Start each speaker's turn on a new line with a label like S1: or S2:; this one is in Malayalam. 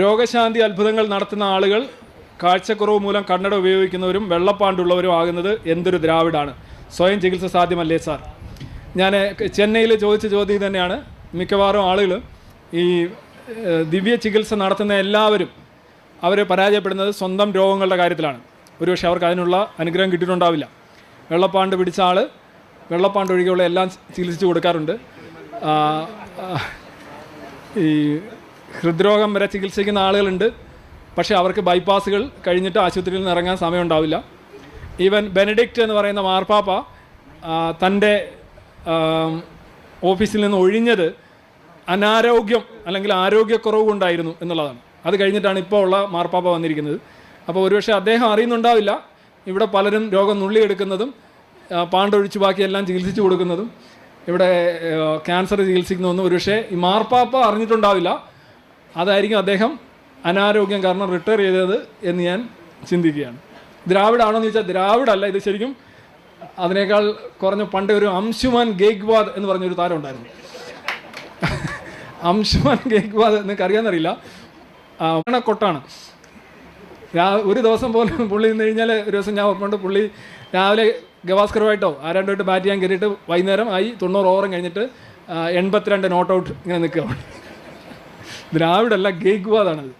S1: രോഗശാന്തി അത്ഭുതങ്ങൾ നടത്തുന്ന ആളുകൾ കാഴ്ചക്കുറവ് മൂലം കണ്ണട ഉപയോഗിക്കുന്നവരും വെള്ളപ്പാണ്ടുള്ളവരും ആകുന്നത് എന്തൊരു ദ്രാവിഡാണ്. സ്വയം ചികിത്സ സാധ്യമല്ലേ സാർ? ഞാൻ ചെന്നൈയിൽ ചോദിച്ച ചോദ്യം തന്നെയാണ്. മിക്കവാറും ആളുകൾ ഈ ദിവ്യ ചികിത്സ നടത്തുന്ന എല്ലാവരും അവർ പരാജയപ്പെടുന്നത് സ്വന്തം രോഗങ്ങളുടെ കാര്യത്തിലാണ്. ഒരുപക്ഷെ അവർക്ക് അതിനുള്ള അനുഗ്രഹം കിട്ടിയിട്ടുണ്ടാവില്ല. വെള്ളപ്പാണ്ട് പിടിച്ച ആൾ വെള്ളപ്പാണ്ട് ഒഴികെയുള്ള എല്ലാം ചികിത്സിച്ച് കൊടുക്കാറുണ്ട്. ഈ ഹൃദ്രോഗം വരെ ചികിത്സിക്കുന്ന ആളുകളുണ്ട്. പക്ഷേ അവർക്ക് ബൈപ്പാസുകൾ കഴിഞ്ഞിട്ട് ആശുപത്രിയിൽ നിന്ന് ഇറങ്ങാൻ സമയമുണ്ടാവില്ല. ഈവൻ ബെനഡിക്റ്റ് എന്ന് പറയുന്ന മാർപ്പാപ്പ തന്റെ ഓഫീസിൽ നിന്ന് ഒഴിഞ്ഞത് അനാരോഗ്യം അല്ലെങ്കിൽ ആരോഗ്യക്കുറവ് കൊണ്ടായിരുന്നു എന്നുള്ളതാണ്. അത് കഴിഞ്ഞിട്ടാണ് ഇപ്പോൾ ഉള്ള മാർപ്പാപ്പ വന്നിരിക്കുന്നത്. അപ്പോൾ ഒരുപക്ഷെ അദ്ദേഹം അറിയുന്നുണ്ടാവില്ല. ഇവിടെ പലരും രോഗം നുള്ളിയെടുക്കുന്നതും പാണ്ടൊഴിച്ച് ബാക്കി എല്ലാം ചികിത്സിച്ച് കൊടുക്കുന്നതും ഇവിടെ ക്യാൻസർ ചികിത്സിക്കുന്നതൊന്നും ഒരുപക്ഷെ ഈ മാർപ്പാപ്പ അറിഞ്ഞിട്ടുണ്ടാവില്ല. അതായിരിക്കും അദ്ദേഹം അനാരോഗ്യം കാരണം റിട്ടയർ ചെയ്തത് എന്ന് ഞാൻ ചിന്തിക്കുകയാണ്. ദ്രാവിഡാണോ എന്ന് ചോദിച്ചാൽ ദ്രാവിഡല്ല ഇത് ശരിക്കും അതിനേക്കാൾ കുറഞ്ഞ പണ്ട് ഒരു അംശുമാൻ ഗേഗ്വാദ് എന്ന് പറഞ്ഞൊരു താരം ഉണ്ടായിരുന്നു. അംശുമാൻ ഗേഗ്വാദ് നിങ്ങൾക്ക് അറിയാമെന്നറിയില്ല കൊട്ടാണ് ഒരു ദിവസം പോലും പുള്ളി നിന്ന് കഴിഞ്ഞാൽ ഒരു ദിവസം ഞാൻ ഓർമ്മയുണ്ട് പുള്ളി രാവിലെ ഗവാസ്കറുമായിട്ടോ ആരാണ്ടുമായിട്ട് ബാറ്റ് ചെയ്യാൻ കയറിയിട്ട് വൈകുന്നേരം ആയി തൊണ്ണൂറ് ഓവറും കഴിഞ്ഞിട്ട് എൺപത്തിരണ്ട് നോട്ട് ഔട്ട് ഇങ്ങനെ നിൽക്കുകയാണ്. ദ്രാവിഡല്ല ഗേഗ്വാദാണത്